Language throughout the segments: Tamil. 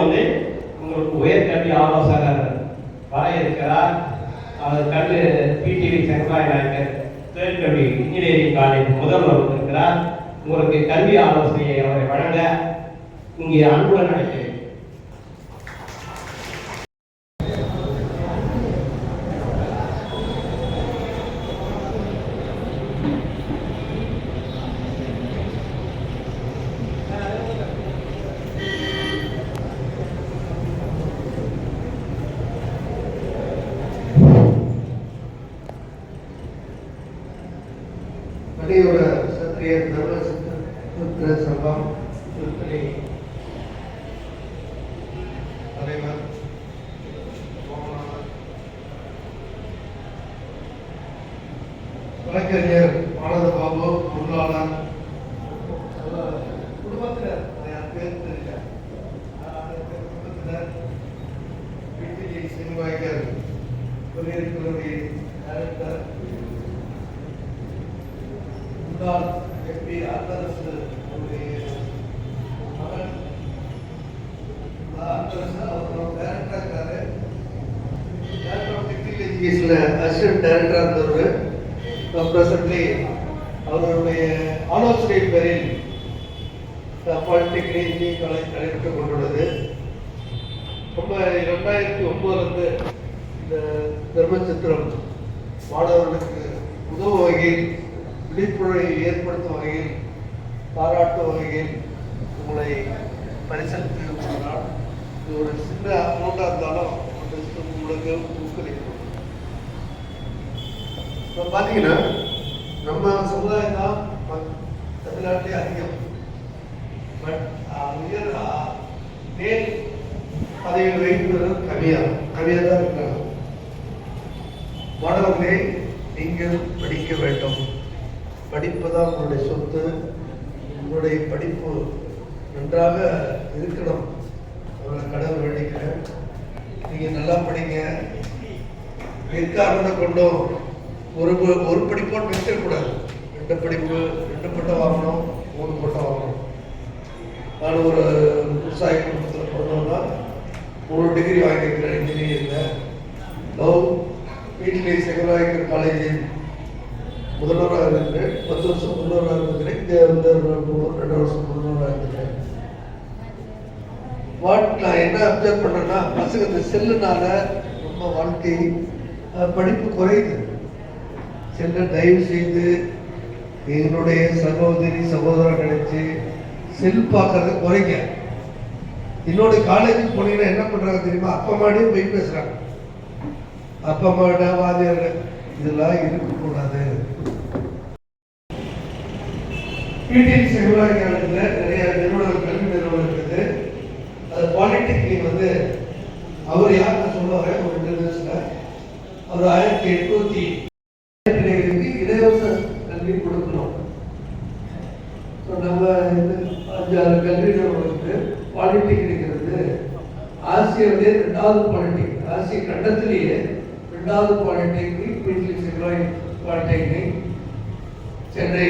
வந்து உங்களுக்கு உயர்கல்வி ஆலோசகர் வர இருக்கிறார். அவர் கல்லு பிடிவி செங்கராய நாயக்கர் தொழிற்கல்வி இன்ஜினியரிங் காலேஜ் முதல்வர் இருக்கிறார் உங்களுக்கு கல்வி ஆலோசனையை அவரை வழங்க இங்கே அன்புடன் நடக்கிறது மணியோட சத்திரிய தர்ம சித்திர சங்கம் திருத்தணி தலைவர் சோமநாதன். வழக்கறிஞர் ஆனந்த பாபு பொருளாளர். குடும்பத்தினர் தெரியல குடும்பத்தினர் பிடிஜி சிறுவாய்கர் பொறியியல் கல்லூரி டைரக்டர் முன்னாள் எம்பி அந்தரசு அவருடைய மகன். அந்தரசு டைரக்டர் இருக்காரு. டைரக்டர் ஆஃப் டெக்னிக்கல் எஜுகேஷனில் அசிஸ்டன்ட் டைரக்டர் இருந்தவர். ப்ரெசன்ட்லி அவருடைய ஆலோசனை பேரில் பாலிடெக்னிக் இன்ஜினியரிங் காலேஜ் நடைபெற்றுக் கொண்டுள்ளது. ரொம்ப ரெண்டாயிரத்தி ஒன்பதுலேருந்து இந்த தர்மச்சித்திரம் மாணவர்களுக்கு உதவும் வகையில் விழிப்புணர்வை ஏற்படுத்தும் வகையில் பாராட்டும் வகையில் உங்களை பரிசளித்து கொண்டால் இது ஒரு சின்ன அமௌண்ட்டாக இருந்தாலும் அந்த உங்களுக்கு ஊக்குவிக்கும் இப்போ பார்த்தீங்கன்னா நம்ம சமுதாயம் தான் தமிழ்நாட்டிலே அதிகம். பட் உயர் மேல் பதவியில் வைப்பவர்கள் கம்மியாக கம்மியாக தான் இருக்காங்க. மாணவர்களே நீங்கள் படிக்க வேண்டும். படிப்பு தான் உங்களுடைய சொத்து? உங்களுடைய படிப்பு நன்றாக இருக்கணும். அவங்களை கடவுள் வேண்டிக்கிறேன். நீங்கள் நல்லா படிங்க. எக்காரணத்தை கொண்டும் ஒரு ஒரு படிப்போடு நிறுத்தக்கூடாது. ரெண்டு படிப்பு ரெண்டு பட்டம் வாங்கணும் மூணு பட்டம் வாங்கணும் நான் ஒரு விவசாய குடும்பத்தில் பிறந்தவங்க மூணு டிகிரி வாங்கியிருக்கிறேன் இன்ஜினியரிங்கில் லவ் வீட்டிலே செகவாய்க்கர் காலேஜில் முதல்வராக இருக்கிறேன் பத்து வருஷம் முதல்வராக இருக்கிறேன் இங்கே வந்து ரெண்டு வருஷம் முதல்வராக இருக்கிறேன் வாட் நான் என்ன அப்சர்வ் பண்ணேன்னா பசங்க இந்த செல்லுனால ரொம்ப வாழ்க்கை படிப்பு குறையுது. சென்று தயவு செய்து எங்களுடைய சகோதரி சகோதரன் நினைச்சு செல் பார்க்கறத குறைங்க. என்னோட காலேஜுக்கு போனீங்கன்னா என்ன பண்ணுறாங்க தெரியுமா? அப்பா அம்மாடியும் போய் பேசுகிறாங்க அப்பா அம்மாவோட வாதியார் இதெல்லாம் இருக்கக்கூடாது. பிடிஎல் செல்வாய்க்காலத்தில் நிறைய நிறுவனங்கள் கல்வி நிறுவனம் இருக்குது. அது பாலிடெக்னிக் வந்து அவர் யாருன்னு சொல்லுவாங்க ஒரு நிறுவனத்தில் அவர் ஆயிரத்தி எட்நூத்தி இளைஞர்களுக்கு இலவச கல்வி கொடுக்கணும் ஸோ நம்ம இது அஞ்சாறு கல்வி நிறுவனத்துக்கு பாலிடெக்னிக் இருக்கிறது ஆசியாவிலே ரெண்டாவது பாலிடெக்னிக். ஆசிய கண்டத்திலேயே ரெண்டாவது பாலிடெக்னிக் வீட்டில் செல்வாய் பாலிடெக்னிக். சென்னை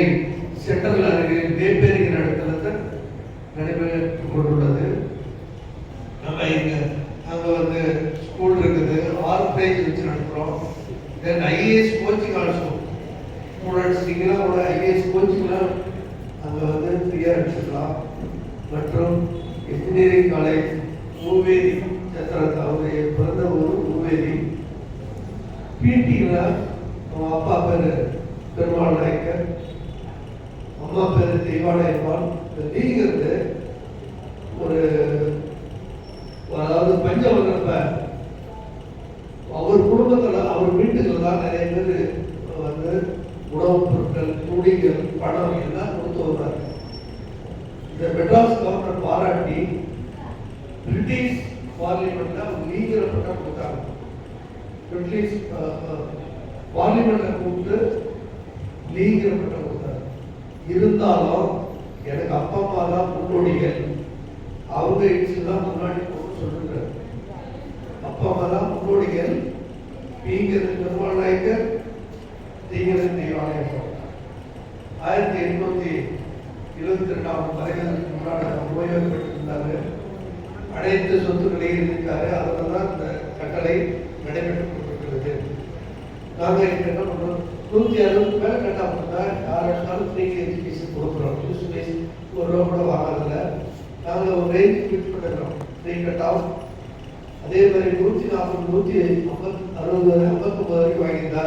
சென்ட்ரல் அருகில் வேப்பேரிங்கிற இடத்துல தான் நடைபெற்று கொண்டுள்ளது நம்ம இங்கே அங்கே வந்து ஸ்கூல் இருக்குது. ஆறு பேஜ் வச்சு நடத்துகிறோம் then IAS coaching also students நீங்களாம் கூட ஐஏஎஸ் கோச்சிங்லாம் அங்கே வந்து ஃப்ரீயாக எடுத்துக்கலாம் மற்றும் இன்ஜினியரிங் காலேஜ் மூவேரி சத்திரத்து அவருடைய பிறந்த ஊர் மூவேரி பிடியில் அவன் அப்பா பேர் பெருமாள் நாயக்கர். அம்மா பேர் தெய்வானாயம்மாள் இந்த டீங்கிறது ஒரு அதாவது பஞ்சம் வந்தப்ப அவர் குடும்பத்தில் அவர் வீட்டுக்குள்ள தான் நிறைய பேர் வந்து உணவுப் பொருட்கள் துணிகள் பணம் எல்லாம் கொடுத்து வந்தாங்க இந்த மெட்ராஸ் கவர்னர் பாராட்டி பிரிட்டிஷ் பார்லிமெண்ட்ல அவங்க பட்டம் கொடுத்தாங்க. பிரிட்டிஷ் uh, uh, பார்லிமெண்ட்ல கூப்பிட்டு லீகல பட்டம் கொடுத்தாரு இருந்தாலும் எனக்கு அப்பா அம்மா தான் முன்னோடிகள். அவங்க இடிச்சு தான் முன்னாடி போட்டு சொல்லுங்க. அப்பா அம்மா தான் முன்னோடிகள். நீங்கிறது பெருமாள் நாயக்கர் நீங்கிறது தெய்வாலயம் ஆயிரத்தி எண்ணூத்தி இருபத்தி ரெண்டாம் தலைவர் முன்னாடி அவர் ஓய்வு பெற்றிருந்தாரு அனைத்து சொத்துக்களையும் இருக்காரு அதனால தான் இந்த கட்டளை நடைபெற்றுக் கொண்டிருக்கிறது. நாங்கள் என்ன பண்ணுறோம் நூற்றி அறுபது மேலே கட்டா கொடுத்தா யார் எடுத்தாலும் ஃப்ரீ எஜுகேஷன் கொடுக்குறோம் டியூஷன் ஃபீஸ் ஒரு ரூபா கூட வாங்குறதில்ல நாங்கள் ஒரு ரேஞ்ச் ஃபிக்ஸ் பண்ணிடுறோம் ஃப்ரீ கட்டாகும் அதே மாதிரி நூற்றி நாற்பது நூற்றி ஐம்பத்தி அறுபது ஐம்பத்தொம்பது வரைக்கும் வாங்கியிருந்தா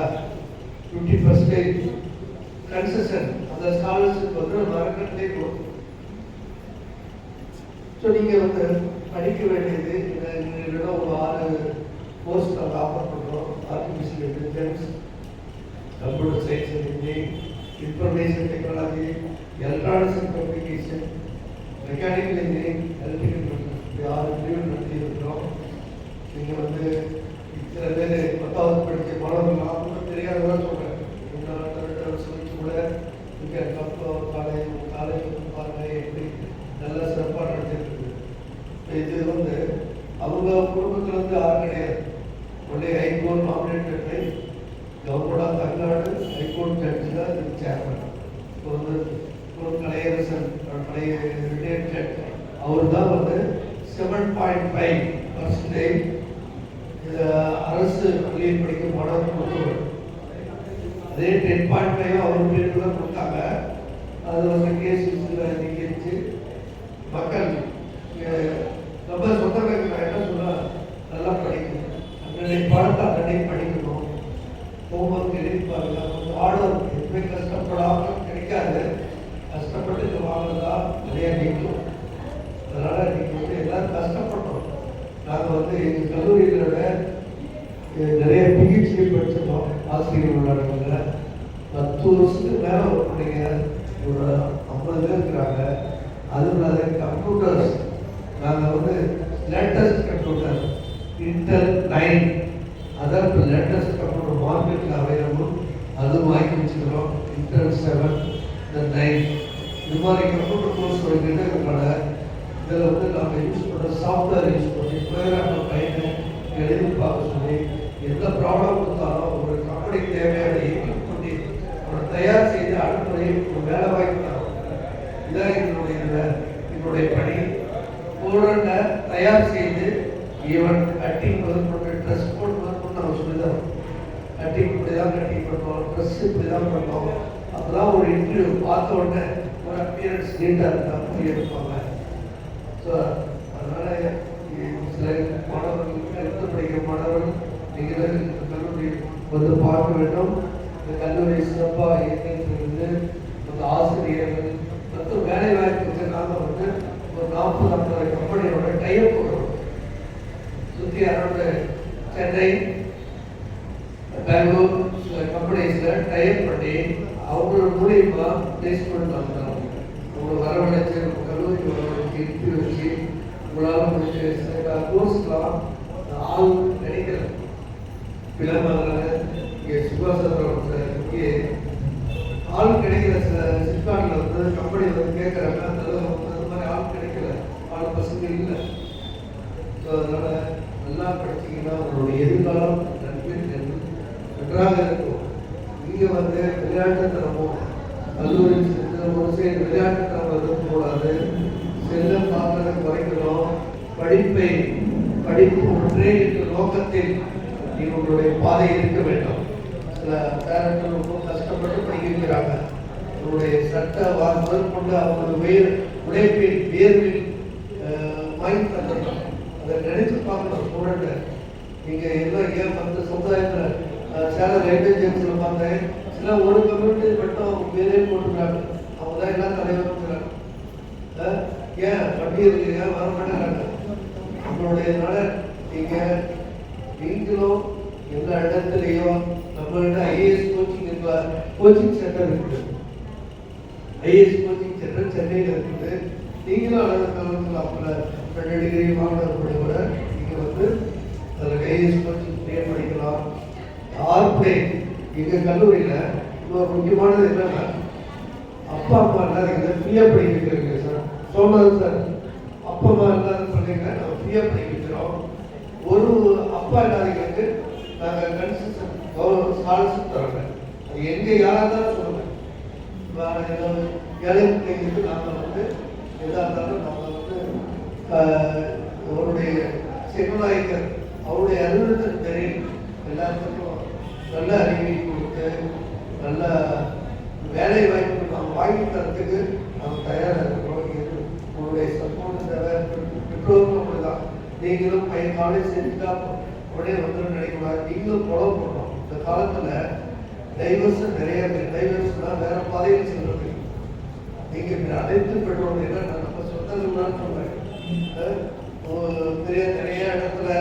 ஃபிஃப்டி பர்சன்டேஜ் கன்செஷன் அந்த ஸ்காலர்ஷிப் வந்து நம்ம அறக்கட்டளே கொடுக்கும் ஸோ நீங்கள் வந்து படிக்க வேண்டியது இல்லைன்னா ஒரு ஆறு கோர்ஸ் நாங்கள் ஆஃபர் பண்ணுறோம் artificial intelligence computer science engineering information technology electronics and communication mechanical engineering electrical ஆறு பிரிவு நடத்தியிருக்கிறோம் நீங்கள் வந்து சில பேர் பத்தாவது படித்த மாணவர்கள் அவங்க தெரியாததான் சொல்கிறேன் முன்னாள் ரெண்டு வருஷம் வச்சு கூட இங்கே கப்போ காலேஜ் காலேஜ் வந்து பாருங்க எப்படி நல்லா சிறப்பாக நடத்திட்டு இருக்கு இது வந்து அவங்க குடும்பத்தில் வந்து யாரும் கிடையாது only high court nominated government of Tamil Nadu high court judge தான் இது சேர்மன் இப்போ வந்து ஒரு கலையரசன் பழைய ரிட்டையர்ட் ஜட்ஜ் அவர் தான் வந்து செவன் பாயிண்ட் ஃபைவ் பர்சன்டேஜ் அரசு பள்ளியில் படிக்கும் மாணவர் கொடுத்தவர். அதே டென் பாயிண்ட் ஃபைவ் அவர் பேருக்கு தான் கொடுத்தாங்க. அது வந்து கேஸ் நீக்கிருச்சு மக்கள் நம்ம சொந்தக்காரங்க என்ன சொன்னால் நல்லா படிக்கணும். அன்றைய பாடத்தை அன்றைய படிக்கணும் ஹோம்ஒர்க் எழுதிப்பாருங்க கொஞ்சம் ஆர்டர் எதுவுமே கஷ்டப்படாம கிடைக்காது கஷ்டப்பட்டு இது வாங்கினதா நிறைய நிற்கும் அதனால இன்னைக்கு வந்து எல்லாரும் கஷ்டப்பட்டோம் நாங்கள் வந்து எங்கள் கல்லூரிகளோட அஹ், நிறைய பிஹெச்டி படிச்சிருக்கோம் ஆசிரியர் உள்ளாடங்கள பத்து வருஷத்துக்கு மேலே ஒர்க் பண்ணீங்க ஒரு ஐம்பது பேர் இருக்கிறாங்க அதுவும் இல்லாத கம்ப்யூட்டர்ஸ் நாங்கள் வந்து லேட்டஸ்ட் கம்ப்யூட்டர் இன்டர் நைன் அதான் இப்போ லேட்டஸ்ட் கம்ப்யூட்டர் மார்க்கெட்டில் அவைலபிள் அதுவும் வாங்கி வச்சுக்கிறோம் இன்டர் செவன் இந்த நைன் இது மாதிரி கம்ப்யூட்டர் கோர்ஸ் இதில் வந்து நாங்கள் யூஸ் பண்ணுற சாஃப்ட்வேர் யூஸ் பண்ணி ப்ரோக்ராம் பையனை எழுதி பார்க்க சொல்லி எந்த ப்ராப்ளம் கொடுத்தாலும் ஒரு கம்பெனிக்கு தேவையான எக்யூப் பண்ணி அவரை தயார் செய்து அடுத்த ஒரு வேலை வாய்ப்பு தருவாங்க இதான் என்னுடைய இதில் என்னுடைய பணி. பொருளை தயார் செய்து ஈவன் கட்டிங் முதற்கொண்டு ட்ரெஸ் கோட் முதற்கொண்டு நம்ம சொல்லி தரோம் கட்டிங் இப்படி தான் கட்டிங் பண்ணுவோம் ட்ரெஸ் இப்படி தான் பண்ணுவோம் அப்பதான் ஒரு இன்டர்வியூ பார்த்த உடனே அப்பியரன்ஸ் நீட்டாக இருந்தால் போய் எடுப்பாங்க. ஸோ அதனால சில மாணவர்கள் எடுத்து படிக்கிற மாணவர்கள் நீங்கள் இந்த கல்லூரி வந்து பார்க்க வேண்டும். இந்த கல்லூரி சிறப்பாக இயங்கிட்டு அந்த ஆசிரியர்கள் மற்றும் வேலை வாய்ப்புக்காக வந்து ஒரு நாற்பது ஐம்பது கம்பெனியோட டைப் போடுறோம் சுற்றி அரௌண்டு சென்னை பெங்களூர் சில கம்பெனிஸில் டைப் பண்ணி அவங்க மூலியமாக பிளேஸ்மெண்ட் வந்தாங்க உங்களை கல்லூரி வரவழைச்சு வச்சு உங்களால் முடிஞ்ச கோர்ஸ்லாம் ஆள் கிடைக்கல விளம்பரம் இங்கே சார் இங்கே ஆள் கிடைக்கல. சில சிப்காட்டில் வந்து கம்பெனி வந்து கேட்குறாங்க அந்த மாதிரி ஆள் கிடைக்கல. ஆள் பசங்க இல்லை. ஸோ அதனால நல்லா படிச்சீங்கன்னா உங்களுடைய எதிர்காலம் நன்மை நன்றாக இருக்கும். இங்கே வந்து விளையாட்டுத்தனமும் கல்லூரி ஒரு சைடு விளையாட்டுத்தனம் கூடாது செல்ல பார்க்கறதை குறைக்கிறோம். படிப்பை படிப்பு ஒன்றே என்ற நோக்கத்தில் இவங்களுடைய பாதை இருக்க வேண்டும். சில பேரண்ட்கள் ரொம்ப கஷ்டப்பட்டு படிக்கிறாங்க. அவருடைய சட்ட வா- முதற்கொண்டு அவங்களோட உயர் உழைப்பில் வியர்வில் மைண்ட் தந்துடணும் அதை நினைச்சு பார்க்கணும் ஸ்டூடெண்ட்டு நீங்கள் எல்லாம் ஏன் மற்ற சமுதாயத்தில் சேலம் ரயில்வே ஸ்டேஷனில் பார்த்தேன்? சில ஒரு கம்யூனிட்டி மட்டும் அவங்க பேரே போட்டுருக்காங்க அவங்க தான் எல்லாம் தலைவரும் ஏன் வண்டி இருக்கு வர மாட்டேங்கிறாங்க நம்மளுடைய நீங்கள் நீங்களும் எல்லா இடத்துலையும் நம்மள்ட்ட ஐஏஎஸ் கோச்சிங் இருக்கா கோச்சிங் சென்டர் இருக்குது. ஐஏஎஸ் கோச்சிங் சென்டர் சென்னையில் இருக்குது. நீங்களும் அழகு கலந்துலாம்ல ரெண்டு டிகிரி வாங்கினக்கூடிய கூட நீங்கள் வந்து அதில் ஐஏஎஸ் கோச்சிங் ஃப்ரீயாக படிக்கலாம் ஆர்பே எங்கள் கல்லூரியில் இன்னொரு முக்கியமானது என்னன்னா அப்பா அம்மா இல்லாதீங்க ஃப்ரீயாக படிக்க வைக்கிறீங்க. சார் சார் அப்பா அம்மா இல்லாத பிள்ளைங்க நம்ம ஃப்ரீயாக படிக்கிறோம் ஒரு அப்பா இல்லாதவங்களுக்கு நாங்கள் கன்செஷன் கவர்மெண்ட் ஸ்காலர்ஷிப் தரோங்க. அது எங்கே யாராக இருந்தாலும் சொல்லுங்கள் ஏழை பிள்ளைங்களுக்கு நாங்கள் வந்து எதாக இருந்தாலும் நாங்கள் வந்து அவருடைய சிவநாயகர் அவருடைய அலுவலகத்தின் தெரியும் எல்லாத்துக்கும் நல்ல அறிவை கொடுத்து நல்ல வேலை வாய்ப்பு நாம் வாங்கி தரத்துக்கு நாம் தயாராக இருக்கிறோம் உங்களுடைய சப்போர்ட் தேவை பெற்றோரும் அப்படிதான் நீங்களும் பையன் காலேஜ் செஞ்சுட்டா உடனே வந்துடும் நினைக்கூடாது நீங்களும் குழவு பண்ணணும் இந்த காலத்தில் டைவர்ஸ் நிறைய பேர் டைவர்ஸ்னா வேற பாதையில் செல்றது. நீங்கள் அனைத்து பெற்றோர்கள் என்ன நம்ம சொந்தங்கள் சொல்றேன். பெரிய நிறைய இடத்துல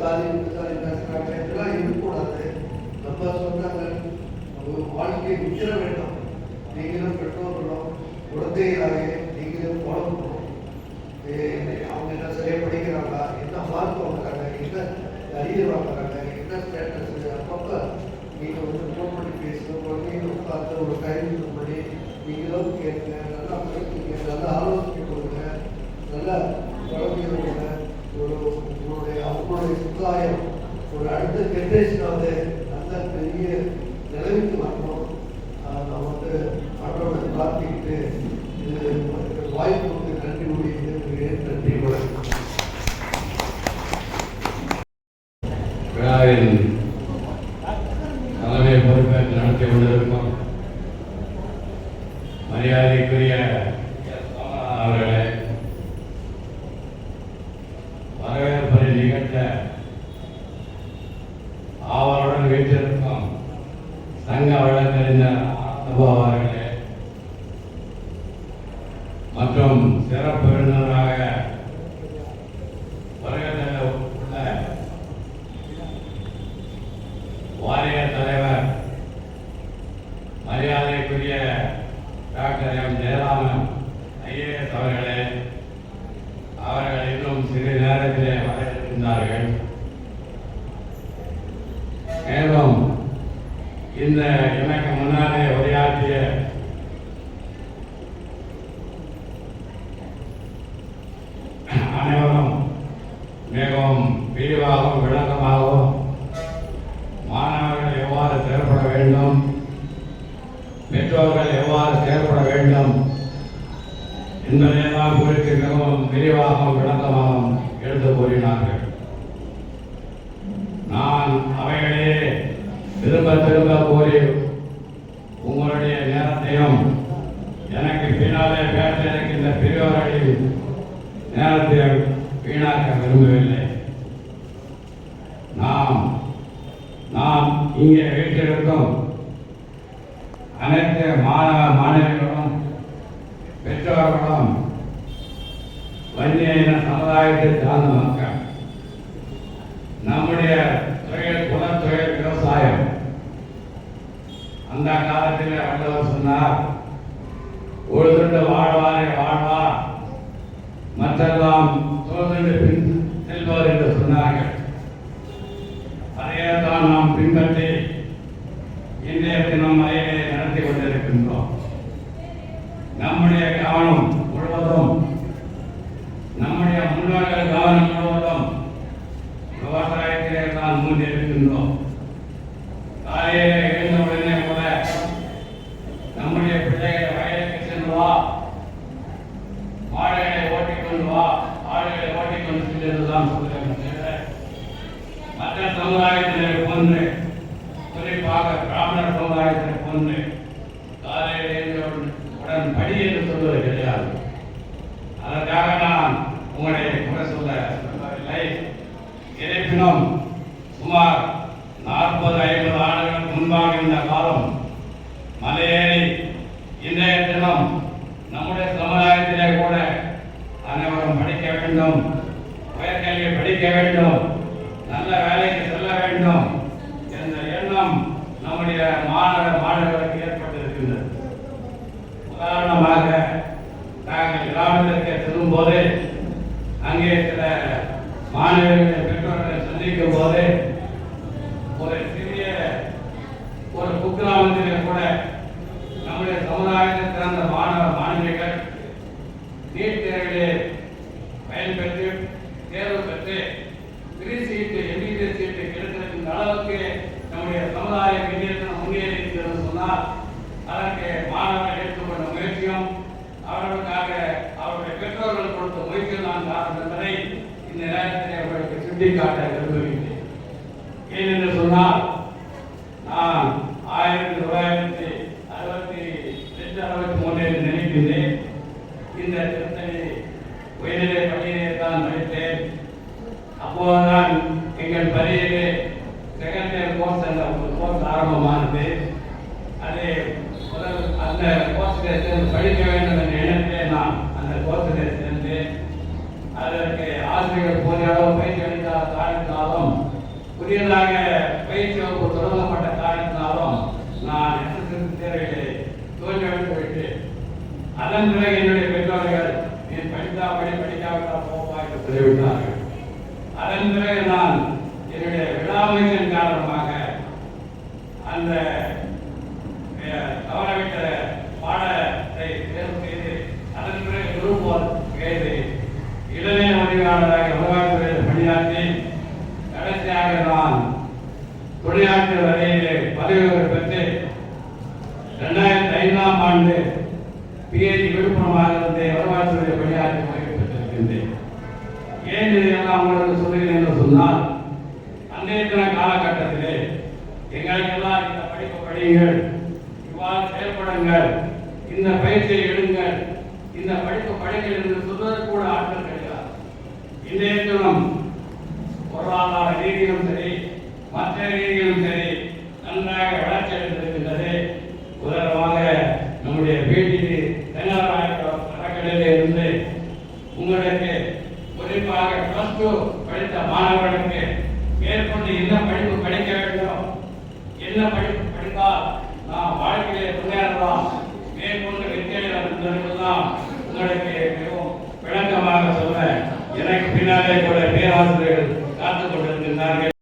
சாதி சாதி பேசுகிறாங்க இதெல்லாம் இருக்கக்கூடாது. நம்ம சொந்தங்கள் ஒரு வாழ்க்கையை விற்கிற வேண்டும். நீங்களும் பெற்றோர்களும் குழந்தைகளாக நீங்களும் வளர்க்கணும் அவங்க என்ன சரியாக படிக்கிறாங்களா? என்ன மார்க் வாங்குறாங்க? என்ன அறிவு வாங்குறாங்க? என்ன ஸ்டேட்டஸ் அப்பப்போ நீங்கள் வந்து ஃபோன் பண்ணி பேசணும் குழந்தைங்களும் பார்த்து ஒரு கைது பண்ணி நீங்களும் கேட்குங்க நல்லா பேசுங்க. நல்லா ஆலோசனை கொடுங்க. நல்லா குழந்தைங்களோட ஒரு உங்களுடைய அவங்களுடைய சமுதாயம் ஒரு அடுத்த ஜென்ரேஷனாவது வந்து நல்ல பெரிய நிலவுக்கு வரணும் ஆஹ் நான் வந்து ஆண்டோட பிரார்த்திக்கிட்டு இது வாய்ப்பு வந்து நன்றி முடியுது நன்றி வணக்கம் விழாவில் தலைமை பொறுப்பேற்று நடத்தி கொண்டிருக்கும் மரியாதைக்குரிய எஸ். சோமநாதன் அவர்களே வரவேற்பை நிகழ்த்த ஆவலுடன் வீட்டிற்கும் சங்க வழக்கறிஞர் ஆனந்தபா அவர்களே மற்றும் சிறப்பு விருந்தினராக வருகின்ற உள்ள வாரிய தலைவர் மரியாதைக்குரிய டாக்டர் எம் ஜெயராமன் ஐஏஎஸ் அவர்களே அவர்கள் இன்னும் சிறு நேரத்திலே வர இருக்கின்றார்கள் மேலும் இந்த எனக்கு முன்னாலே உரையாற்றிய அனைவரும் மிகவும் விரிவாகவும் விளக்கமாகவும் மாணவர்கள் எவ்வாறு செயல்பட வேண்டும் பெற்றோர்கள் எவ்வாறு செயல்பட வேண்டும் என்பதையெல்லாம் குறித்து மிகவும் விரிவாகவும் விளக்கமாகவும் எடுத்து கூறினார்கள் நான் அவைகளையே திரும்ப திரும்ப கூறி எல்லாத்தையும் எனக்கு பின்னாலே பேச இருக்கின்ற பெரியவர்களின் நேரத்தை வீணாக்க விரும்பவில்லை. நாம் நாம் இங்கே வீட்டிலிருக்கும் அனைத்து மாணவ மாணவிகளும் பெற்றோர்களும் வன்னிய இன சமுதாயத்தை சார்ந்த மக்கள் நம்முடைய அந்த காலத்தில் ஆண்டவர் சொன்னார் உழுதுண்டு வாழ்வாரே வாழ்வார் மற்றெல்லாம் சோதனை பின் செல்வார் என்று சொன்னார்கள். அதையே தான் நாம் பின்பற்றி இன்றைய தினம் அதையே நடத்தி கொண்டிருக்கின்றோம். நம்முடைய கவனம் முழுவதும் நம்முடைய முன்னோர்கள் கவனம் முழுவதும் விவசாயத்திலே தான் மூன்றிருக்கின்றோம் காலையிலே எழுந்த உடனே கூட நம்முடைய பிள்ளைகளை வயலுக்கு சென்று வா மாடுகளை ஓட்டிக்கொண்டு வா ஆடுகளை ஓட்டிக்கொண்டு சென்று என்றுதான் சொல்லுகிறேன் தவிர, மற்ற சமுதாயத்திலே போன்று குறிப்பாக பிராமணர் சமுதாயத்திலே போன்று காலையில் எழுந்தவுடன் உடன் படி என்று சொல்வது கிடையாது அதற்காக நான் உங்களை குறை சொல்ல விரும்பவில்லை இருப்பினும் சுமார் நாற்பது ஐம்பது ஆண்டுகளுக்கு முன்பாக இந்த காலம் மலையேறி இன்றைய தினம் நம்முடைய சமுதாயத்திலே கூட அனைவரும் படிக்க வேண்டும் உயர்கல்வி படிக்க வேண்டும் நல்ல வேலைக்கு செல்ல வேண்டும் என்ற எண்ணம் நம்முடைய மாணவ மாணவர்களுக்கு ஏற்பட்டிருக்கின்றது உதாரணமாக நாங்கள் இருக்கும் போது அங்கே சில மாணவர்களை பெற்றோர்களை சந்திக்கும் போது ஒரு சிறிய ஒரு குக்கிராமத்திலே கூட நம்முடைய சமுதாயத்தில் சிறந்த மாணவ மாணவிகள் நீட் தேர்விலே பயன்பெற்று தேர்வு பெற்று ஃப்ரீ சீட்டு எம்பிபிஎஸ் சீட்டு கிடைத்திருக்கின்ற அளவுக்கு நம்முடைய சமுதாயம் முன்னேற்றம் முன்னேறி இருக்கிறது சொன்னால் அதற்கு மாணவர்கள் எடுத்துக்கொண்ட முயற்சியும் அவர்களுக்காக அவருடைய பெற்றோர்கள் கொடுத்த முயற்சியும் தான் காரணம் என்பதை இந்த நேரத்தில் உங்களுக்கு சுட்டிக்காட்ட விரும்புகின்றேன். ஏனென்று சொன்னால் நான் ஆயிரத்தி தொள்ளாயிரத்தி அறுபத்தி ரெண்டு அறுபத்தி மூன்றில் நினைக்கின்றேன் இந்த திருத்தணி உயர்நிலை பள்ளியிலே தான் படித்தேன். அப்போதுதான் எங்கள் பள்ளியிலே செகண்டரி கோர்ஸ் என்ற ஒரு கோர்ஸ் ஆரம்பமானது. அது முதல் அந்த கோர்ஸில் சேர்ந்து படிக்க வேண்டும் என்ற எண்ணத்திலே நான் அந்த கோர்ஸில் சேர்ந்து அதற்கு ஆசிரியர்கள் போதிய அளவு பயிற்சி அளிக்காத புதியதாக பயிற்சி வகுப்பு தொடங்கப்பட்ட காரணத்தினாலும் நான் எஸ்எஸ்எல்சி தேர்விலே தோல்வியடைந்து விட்டேன் அதன் பிறகு என்னுடைய பெற்றோர்கள் நீ படித்தா படி படிக்காவிட்டால் போப்பா என்று சொல்லிவிட்டார்கள் அதன் பிறகு நான் என்னுடைய விடாமுயற்சியின் காரணமாக அந்த தவறவிட்ட பாடத்தை தேர்வு செய்து அதன் பிறகு குரூப் ஒர்க் செய்து இளநிலை உதவியாளராக விவகாரத்துறையில் துணையாக நான் தொழிலாளர் வரையிலே பதவி பெற்று ரெண்டாயிரத்தி ஐந்தாம் ஆண்டு பிஎச்சி விழுப்புரமாக இருந்து வருவாய்த்துறை பணியாற்றி ஓய்வு பெற்றிருக்கின்றேன். ஏன் இதையெல்லாம் உங்களுக்கு சொல்கிறேன் என்று சொன்னால் அன்றைய தின காலகட்டத்திலே எங்களுக்கெல்லாம் இந்த படிப்பு படியுங்கள் இவ்வாறு செயல்படுங்கள் இந்த பயிற்சியை எடுங்கள் இந்த படிப்பு படிகள் என்று சொல்வதற்கு கூட ஆற்றல் கிடையாது. இன்றைய தினம் பொருளாதார ரீதியிலும் சரி மற்ற ரீதியிலும் சரி நன்றாக வளர்ச்சி அடைந்திருக்கின்றது. உதாரணமாக நம்முடைய வீட்டில் தென்னாராயணம் அறக்கடையிலே இருந்து உங்களுக்கு குறிப்பாக பிளஸ் டூ படித்த மாணவர்களுக்கு மேற்கொண்டு என்ன படிப்பு படிக்க வேண்டும் என்ன படிப்பு படித்தால் நாம் வாழ்க்கையிலே முன்னேறலாம் மேற்கொண்டு வெற்றியடையலாம் என்பதெல்லாம் உங்களுக்கு மிகவும் விளக்கமாக சொல்ல எனக்கு பின்னாலே கூட பேராசிரியர்கள் காத்துக் கொண்டிருக்கின்றார்கள்.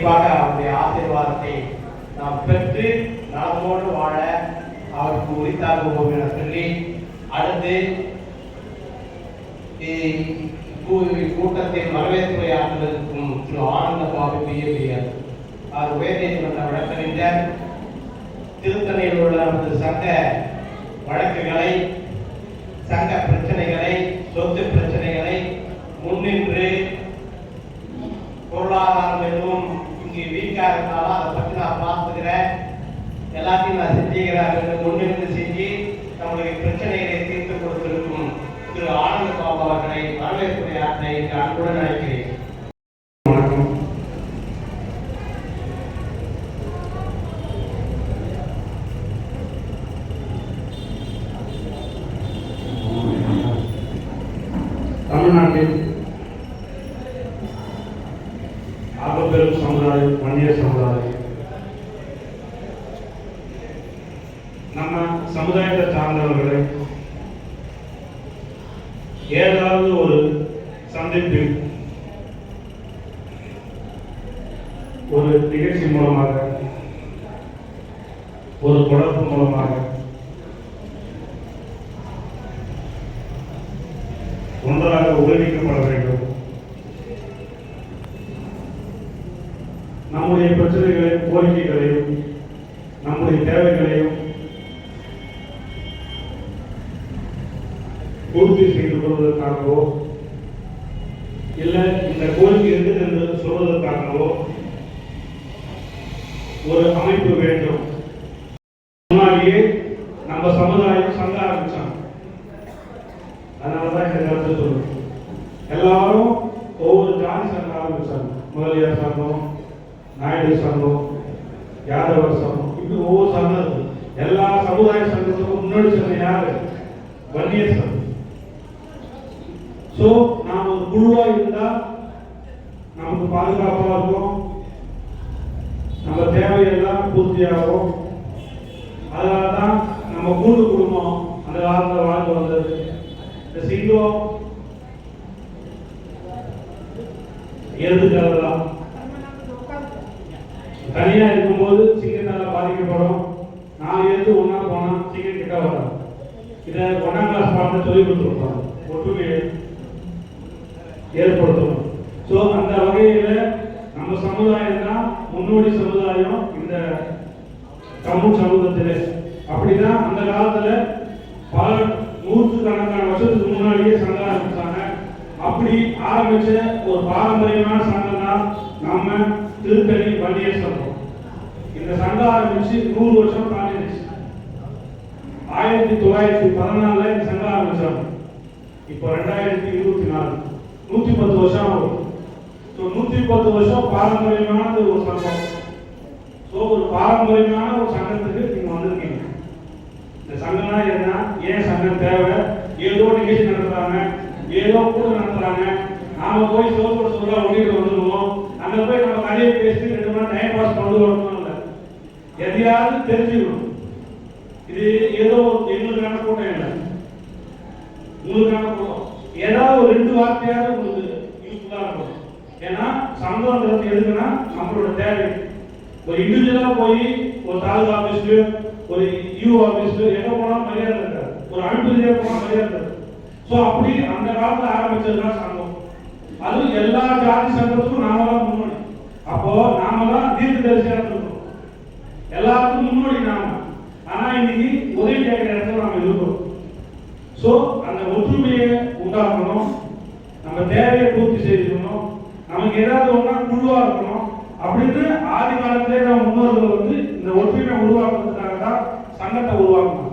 கண்டிப்பாக அவருடைய ஆசீர்வாதத்தை நாம் பெற்று நலமோடு வாழ அவருக்கு உரித்தாகுவோம் என சொல்லி அடுத்து கூட்டத்தை கூ- கூட்டத்தில் வரவேற்புரை ஆற்றுவதற்கும் திரு ஆனந்த பாபு அவர் உயர்நீதிமன்ற வழக்கறிஞர் திருத்தணியில் உள்ள நமது சங்க வழக்குகளை சங்க பிரச்சனைகளை சொத்து பிரச்சனைகளை முன்னின்று பொருளாதாரம் எதுவும் இங்கே வீக்கா இருந்தாலும் அதை பற்றி நான் பார்த்துக்கிறேன். எல்லாத்தையும் நான் செஞ்சுக்கிறேன் முன்னிருந்து செஞ்சு நம்மளுடைய பிரச்சனைகளை தீர்த்து கொடுத்திருக்கும் திரு ஆனந்த பாபு அவர்களை வரவேற்புரை ஆற்ற இன்று அன்புடன் அழைக்கிறேன். வணக்கம் தமிழ்நாட்டில் சமுதாயம் வன்னிய சமுதாயம். நம்ம சமுதாயத்தை சார்ந்தவர்களை ஏதாவது ஒரு சந்திப்பில் ஒரு நிகழ்ச்சி மூலமாக ஒரு தொடர்பு மூலமாக ஒன்றாக உபயோகிக்கப்பட வேண்டும். நம்முடைய பிரச்சனைகளையும் கோரிக்கைகளையும் நம்முடைய தேவைகளையும் பூர்த்தி செய்து கொள்வதற்காகவோ இல்லை இந்த கோரிக்கை இருக்குது என்று சொல்வதற்காகவோ ஒரு அமைப்பு வேண்டும். முன்னாடியே நம்ம சமுதாயம் சங்க ஆரம்பிச்சாங்க. அதனாலதான் கருத்தை சொல்லுவேன் எல்லாரும் ஒவ்வொரு ஜாதி சங்கம் ஆரம்பிச்சாங்க. முதலியார் சங்கம் நாயுடு சங்கம் யாதவர் சங்கம் இப்படி ஒவ்வொரு சங்கம் இருக்கு. எல்லா சமுதாய சங்கத்துக்கும் முன்னாடி சொன்ன யாரு? வன்னியர் சங்கம். ஸோ நாம் ஒரு குழுவா இருந்தால் நமக்கு பாதுகாப்பாக இருக்கும். நம்ம தேவையெல்லாம் பூர்த்தியாகும் அதனால தான் நம்ம கூட்டு குடும்பம் அந்த காலத்தில் வாழ்ந்து வந்தது. இந்த சிங்கம் இறந்துக்கிறதெல்லாம் தனியா இருக்கும்போது சிங்கத்தால பாதிக்கப்படும். நாலு இருந்து ஒன்னா போனா சிங்கம் கிட்ட வரும் இதை ஒன்னாம் கிளாஸ் பாடத்தை சொல்லி கொடுத்துருப்பாங்க. ஒற்றுமை ஏற்படுத்தணும் ஸோ அந்த வகையில நம்ம சமுதாயம் தான் முன்னோடி சமுதாயம் இந்த தமிழ் சமூகத்தில். அப்படிதான் அந்த காலத்துல பல நூற்று கணக்கான வருஷத்துக்கு முன்னாடியே சங்கம் ஆரம்பிச்சாங்க அப்படி ஆரம்பிச்ச ஒரு பாரம்பரியமான சங்கம் தான் நம்ம திருத்தணி வன்னியர் சங்கம். இந்த சங்கம் ஆரம்பிச்சு நூறு வருஷம் தாண்டிடுச்சு ஆயிரத்தி தொள்ளாயிரத்தி பதினாலுல இந்த சங்கம் ஆரம்பிச்சாங்க. இப்போ ரெண்டாயிரத்தி இருபத்தி நாலு. நூத்தி பத்து வருஷம் ஆகும். ஸோ நூத்தி பத்து வருஷம் பாரம்பரியமான ஒரு சங்கம். ஸோ ஒரு பாரம்பரியமான ஒரு சங்கத்துக்கு நீங்க வந்திருக்கீங்க. இந்த சங்கம்னா என்ன? ஏன் சங்கம் தேவை? ஏதோ நிகழ்ச்சி நடத்துறாங்க. ஏதோ கூட நடத்துறாங்க. நாம போய் சோப்போட சொல்ல ஒளிட்டு வந்துடுவோம் அங்க போய் நம்ம கதையை பேசி ரெண்டு மணி டைம் பாஸ் பண்ணி வரணும் இல்லை. எதையாவது தெரிஞ்சுக்கணும். இது ஏதோ எங்களுக்கான கூட்டம் இல்லை. உங்களுக்கான கூட்டம் ஏதாவது ஒரு ரெண்டு வார்த்தையாவது உங்களுக்கு யூஸ்ஃபுல்லாக இருக்கும். ஏன்னா சங்கம்ன்றது எதுக்குன்னா நம்மளோட தேவை. ஒரு இண்டிவிஜுவலாக போய் ஒரு தாலுகா ஆபீஸ்க்கு ஒரு யூ ஆபீஸ்க்கு எங்கே போனாலும் மரியாதை இருக்காது. ஒரு அமைப்பு போனால் மரியாதை இருக்காது. ஸோ அப்படி அந்த காலத்துல ஆரம்பிச்சதுதான் சங்கம். அதுவும் எல்லா ஜாதி சங்கத்துக்கும் நாம தான் முன்னோடி. அப்போ நாம தான் தீர்க்க தரிசனம் இருக்கணும் எல்லாத்துக்கும் முன்னோடி நாம. ஆனா இன்னைக்கு உதவி கேட்கிற இடத்துல நாம இருக்கிறோம் ஸோ அந்த ஒற்றுமையை உண்டாக்கணும். நம்ம தேவையை பூர்த்தி செய்யணும். நமக்கு ஏதாவது ஒன்றா குழுவா இருக்கணும். அப்படின்னு ஆதி காலத்திலே நம்ம முன்னோர்கள் வந்து இந்த ஒற்றுமையை உருவாக்குறதுக்காக தான் சங்கத்தை உருவாக்கணும்.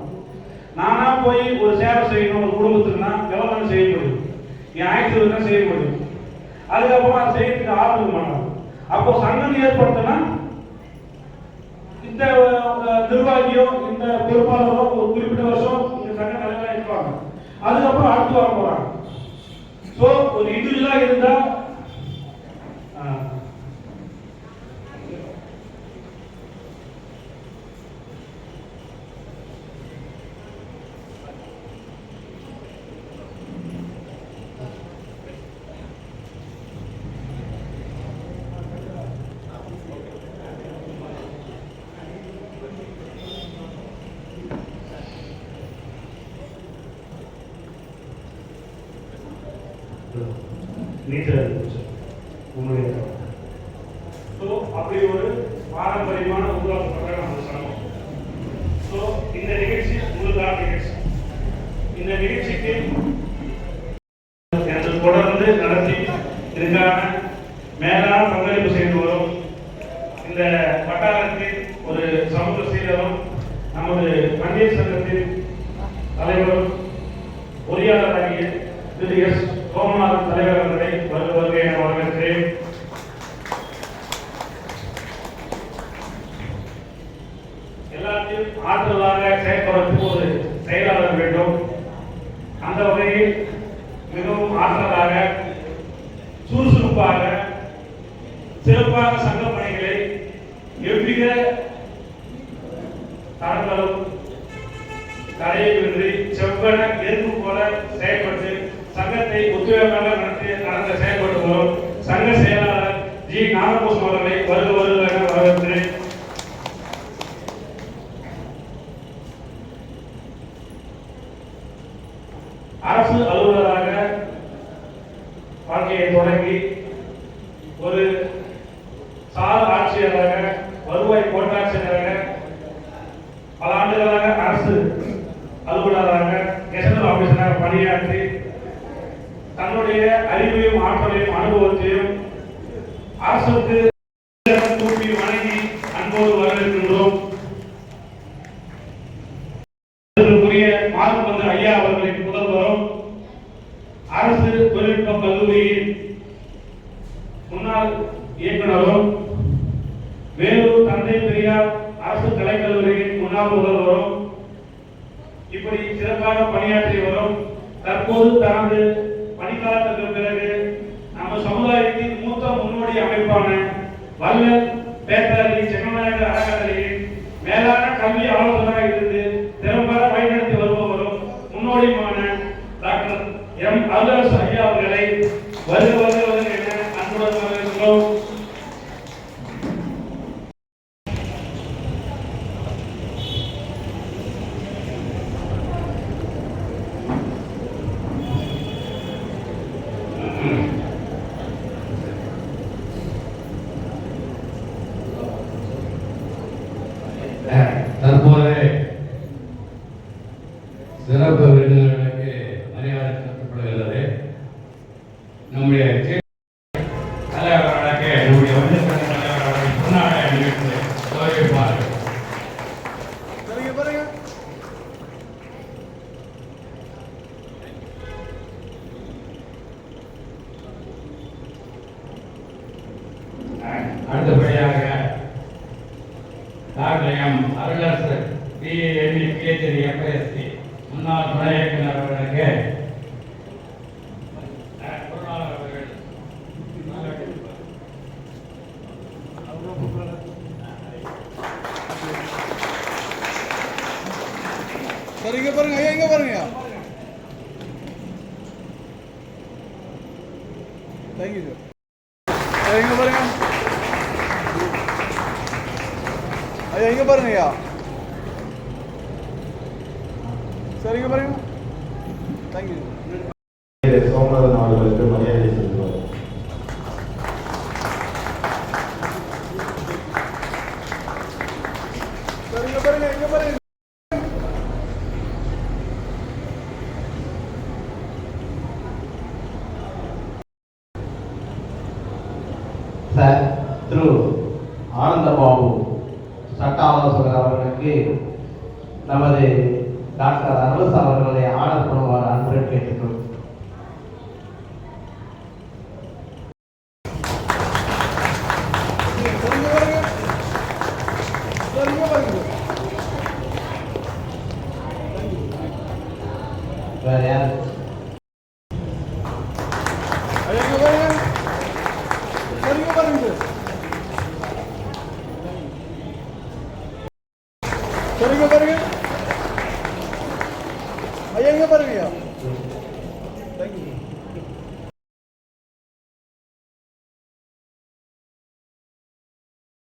நானா போய் ஒரு சேவை செய்யணும் ஒரு குடும்பத்துக்குன்னா எவ்வளோ செய்ய முடியும். என் ஆயுள் தான் செய்ய முடியும். அதுக்கப்புறம் அதை செய்யறதுக்கு ஆள் இருக்க மாட்டாங்க. அப்போ சங்கம் ஏற்படுத்தினா இந்த நிர்வாகியோ இந்த பொறுப்பாளரோ ஒரு குறிப்பிட்ட வருஷம் இந்த சங்க தலைவராக இருப்பாங்க. அதுக்கப்புறம் அடுத்து வர போறாங்க. ஸோ ஒரு இண்டிவிஜுவலா இருந்தா ஆஹ், நீச்சல் இருந்துச்சு உண்மையை ஸோ அப்படி ஒரு பாரம்பரியமான உருவாக்கப்பட்ட நம்ம சங்கம் ஸோ இந்த நிகழ்ச்சி உங்களுக்கான நிகழ்ச்சி இந்த நிகழ்ச்சிக்கு எனக்கு தொடர்ந்து நடத்தி இதுக்கான மேலான பங்களிப்பு செய்து வரும் இந்த வட்டாரத்தில் ஒரு சமூக சீரரும் நமது பன்னீர் சங்கத்தின் தலைவரும் பொறியாளராகிய திரு எஸ். சோமநாதன் தலைவர் அவர்களை வருக வருக என வரவேற்கிறேன். எல்லாத்தையும் ஆற்றலாக செயல்படுறதுக்கு ஒரு செயலாளர் வேண்டும். அந்த வகையில் மிகவும் ஆற்றலாக சுறுசுறுப்பாக சிறப்பாக சங்க பணிகளை எவ்வித தரங்களும் தடையின்றி செவ்வன எருப்பு போல செயல்பட்டு சங்கத்தை உத்தியோகமாக நடத்தி நடந்த செயல்பட்டு வரும் சங்க செயலாளர் ஜி. நாகபூஷன் அவர்களை வருக வருக என வரவேற்கிறேன். அரசு அலுவலராக வாழ்க்கையை தொடங்கி ஒரு சார் ஆட்சியராக வருவாய் கோட்டாட்சியராக பல ஆண்டுகளாக அரசு அலுவலராக கெசனல் ஆபீசராக பணியாற்றி தன்னுடைய அறிவையும் ஆற்றலையும் அனுபவத்தையும் அரசுக்கு அடுத்தபடியாக doctor Arularasu BME PhD MSc முன்னாள் துணை இயக்குநர் அவர்களுக்கு சார் திரு ஆனந்தபாபு சட்ட ஆலோசகர் அவர்களுக்கு நமது டாக்டர் அரவஸ் அவர்களை ஆனர் பண்ணுவார் அன்புடன் கேட்டுக்கொள்கிறேன்.